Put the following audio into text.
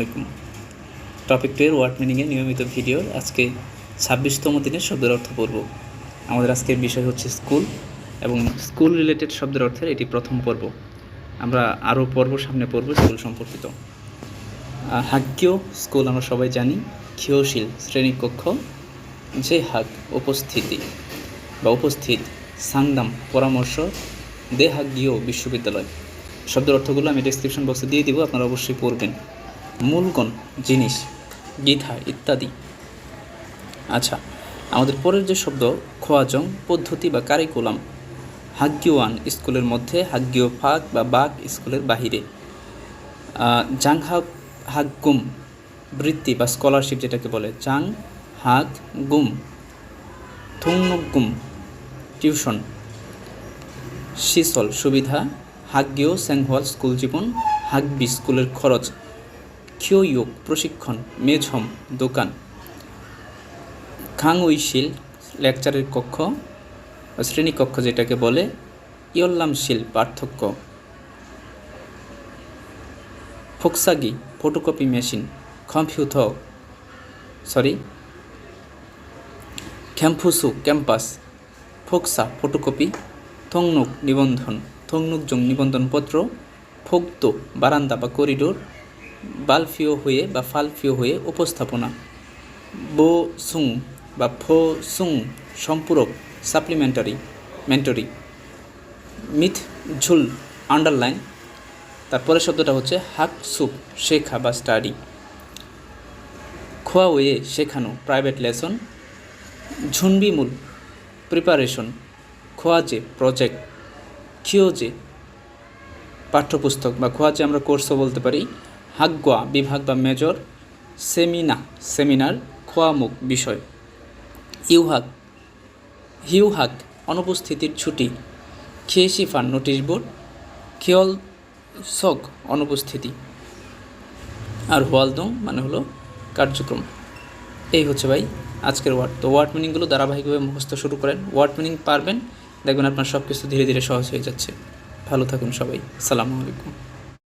আলাইকুম। Topic two এর word মিনিংয়ে নিয়মিত ভিডিওর আজকে ছাব্বিশতম দিনের শব্দের অর্থ পড়ব। আমাদের আজকের বিষয় হচ্ছে স্কুল এবং স্কুল রিলেটেড শব্দের অর্থের এটি প্রথম পর্ব। আমরা আরও পর্ব সামনে পড়ব স্কুল সম্পর্কিত। আহ, স্কুল আমরা সবাই জানি ক্ষীয়শীল শ্রেণীকক্ষ যে হাগ উপস্থিতি বা উপস্থিত সাংদাম পরামর্শ দেহাজ্ঞীয় বিশ্ববিদ্যালয়। শব্দের অর্থগুলো আমি ডেসক্রিপশন বক্সে দিয়ে দিব আপনারা অবশ্যই পড়বেন। মূলগণ জিনিস গীতা ইত্যাদি। আচ্ছা আমাদের পরের যে শব্দ খোয়াজং পদ্ধতি বা কারিকুলাম হাগ্যওয়ান স্কুলের মধ্যে হাগ্যীয় ফাঁক বা বাঘ স্কুলের বাহিরে। আহ, জাং হাগ হাগ গুম বৃত্তি বা স্কলারশিপ যেটাকে বলে জাং হাগ গুম থুংনুক গুম টিউশন শিসল সুবিধা হাগ্যীয় স্যাংহওয়াল স্কুল জীবন হাগবি স্কুলের খরচ। খিওইয়োগ প্রশিক্ষণ, মেঝম দোকান। খাংউইশিল লেকচারের কক্ষ, শ্রেণীকক্ষ যেটাকে বলে ইয়ল্লামশীল পার্থক্য। ফোকসাগি ফটোকপি মেশিন, কম্পিউটার, সরি, ক্যাম্পুসু ক্যাম্পাস, ফোকসা ফটোকপি, থংনুক নিবন্ধন থংনুকজং নিবন্ধনপত্র, ফোক্তো বারান্দা বা করিডোর বালফিও হয়ে বা ফালফিও হয়ে উপস্থাপনা। বো সুং বা ফো সুং সম্পূরক সাপ্লিমেন্টারি মেন্টরি মিথ ঝুল আন্ডারলাইন তারপরে শব্দটা হচ্ছে হাক সুপ শেখা বা স্টাডি খোয়া ওয়ে শেখানো প্রাইভেট লেসন ঝুনবিমূল প্রিপারেশন খোয়াজে প্রজেক্ট খিওজে পাঠ্যপুস্তক বা খোয়াজে আমরা কোর্সও বলতে পারি। হাগ্গোয়া বিভাগ বা মেজর সেমিনা সেমিনার খোয়ামুখ বিষয়। ইউহাক, হিউহাক অনুপস্থিতির ছুটি। খেয়েশিফান নোটিশ বোর্ড খেয়ল সক অনুপস্থিতি। আর হোয়ালদং মানে হলো কার্যক্রম। এই হচ্ছে ভাই আজকের ওয়ার্ড তো ওয়ার্ড মিনিংগুলো ধারাবাহিকভাবে মুখস্থ শুরু করেন। ওয়ার্ড মিনিং পারবেন, দেখবেন আপনার সব কিছু ধীরে ধীরে সহজ হয়ে যাচ্ছে। ভালো থাকুন সবাই। সালামু আলাইকুম।